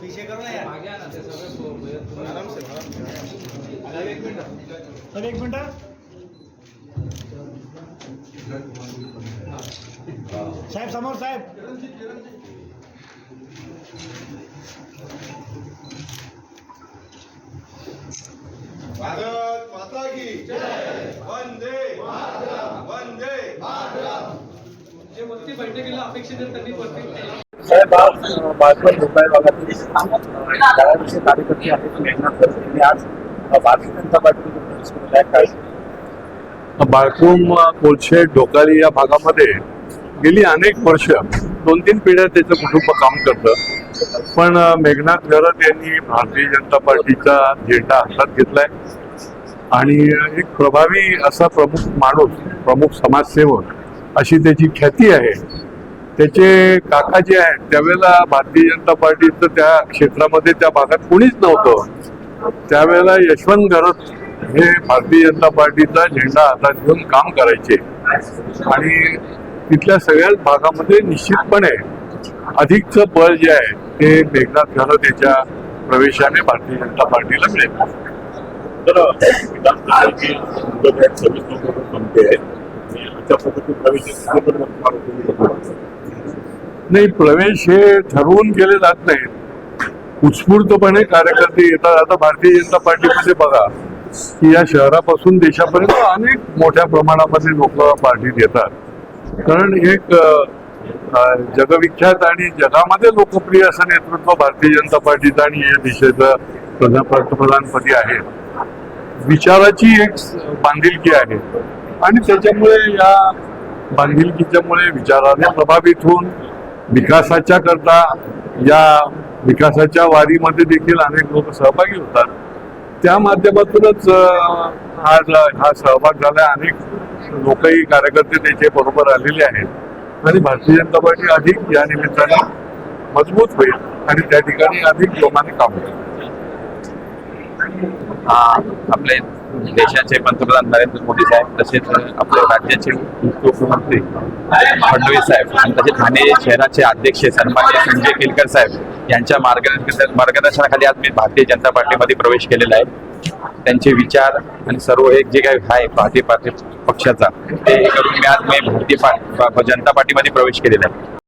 पीछे करो ना यार आराम से एक मिनट साहेब समोर साहेब। माता की वंदे साहेब आज बाजूला मुंबई भागातील शाळांचे कार्यकर्ते आहेत आज भारतीय जनता काय? बाळकूम डोकाली या भागामध्ये गेली अनेक वर्ष दोन तीन पिढ्या त्याचं कुटुंब काम करतं. पण मेघनाथ घरत यांनी भारतीय जनता पार्टीचा झेंडा हातात घेतलाय. आणि एक प्रभावी असा प्रमुख माणूस प्रमुख समाजसेवक अशी त्याची ख्याती आहे. त्याचे काका जे आहेत त्यावेळेला भारतीय जनता पार्टीचं त्या क्षेत्रामध्ये त्या भागात कोणीच नव्हतं. त्यावेळेला यशवंत घरत हे भारतीय जनता पार्टीचा झेंडा हातात घेऊन काम करायचे. आणि तिथल्या सगळ्याच भागामध्ये निश्चितपणे अधिकचं बळ जे आहे ते मेघनाथ घरत याच्या प्रवेशाने भारतीय जनता पार्टीला मिळेल. तर सव्वीस नोव्हेंबर संपते. आहे आणि अशा पद्धतीने नाही प्रवेश हे ठरवून केले जात नाहीत. उत्स्फूर्तपणे कार्यकर्ते येतात. आता भारतीय जनता पार्टीमध्ये बघा की या शहरापासून देशापर्यंत अनेक मोठ्या प्रमाणामध्ये लोक पार्टीत येतात. कारण एक जगविख्यात आणि जगामध्ये लोकप्रिय असं नेतृत्व भारतीय जनता पार्टीचं आणि या देशाचं प्रधान पंतप्रधानपदी आहे. विचाराची एक बांधिलकी आहे. आणि त्याच्यामुळे या बांधिलकीच्यामुळे विचाराने प्रभावित होऊन विकासाच्या करता या विकासाच्या वारीमध्ये देखील अनेक लोक सहभागी होतात. त्या माध्यमातूनच हा हा सहभाग झाला. अनेक लोकही कार्यकर्ते त्याचे बरोबर आलेले आहेत. आणि भारतीय जनता पार्टी अधिक या निमित्ताने मजबूत होईल आणि त्या ठिकाणी अधिक जोमाने काम होईल आपले देशाचे पंतप्रधान नरेंद्र मोदी साहेब तसेच आपले राज्याचे उपमुख्यमंत्री फडणवीस साहेब आणि तसेच ठाणे शहराचे अध्यक्ष सन्मान्य संजय केलकर साहेब यांच्या मार्गदर्शन मार्गदर्शनाखाली आज मी भारतीय जनता पार्टीमध्ये प्रवेश केलेला आहे. त्यांचे विचार आणि सर्व एक जे काही आहे भारतीय पार्टी पक्षाचा ते करून मी आज मी भारतीय पा- जनता पार्टीमध्ये प्रवेश केलेला आहे.